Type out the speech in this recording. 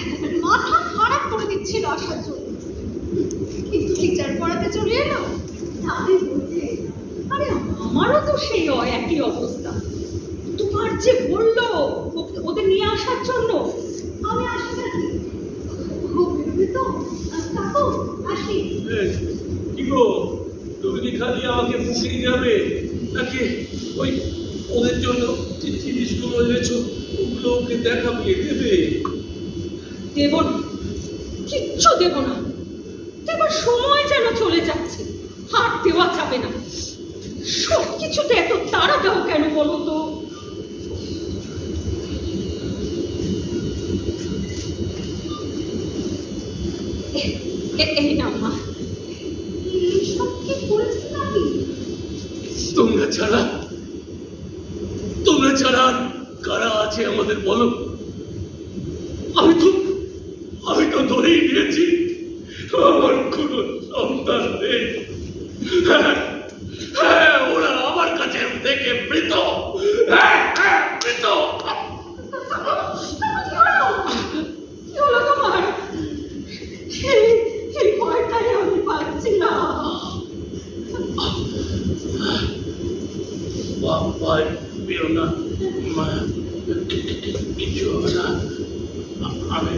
মাথা খারাপ করে দিচ্ছিল আসার জন্য। কিন্তু টিচার পড়াতে চলে এলো? তাদের বলতে আরে আমারও তো সেই হয় একই অবস্থা। তোমার যে বলল ওদের নিয়ে আসার জন্য, আমি আসি বেরোবে তো? আসি। কি গো? তুমি কি খালি আমাকে পুষিয়ে যাবে? নাকি ওই ওদের জন্য যে জিনিসগুলো এনেছো? ওগুলো ওকে দেখাবে, দেবে? দেব না। কিচ্ছু দেব না। এবার সময় যেন চলে যাচ্ছে। হাত দেওয়া যাবে না। সব কিছুতে এত তাড়া দাও কেন বলো তো? এই না মা। তোমরা ছাড়া তোমরা ছাড়া কারা আছে আমাদের বলো? আমি তো ধরেই আমার কোনো সন্তান নেই। হ্যাঁ, হ্যাঁ, ওরা আমার কাছে থেকে মৃত। হ্যাঁ, হ্যাঁ, মৃত। ভয় পেও না। কিছু হবে না। আমি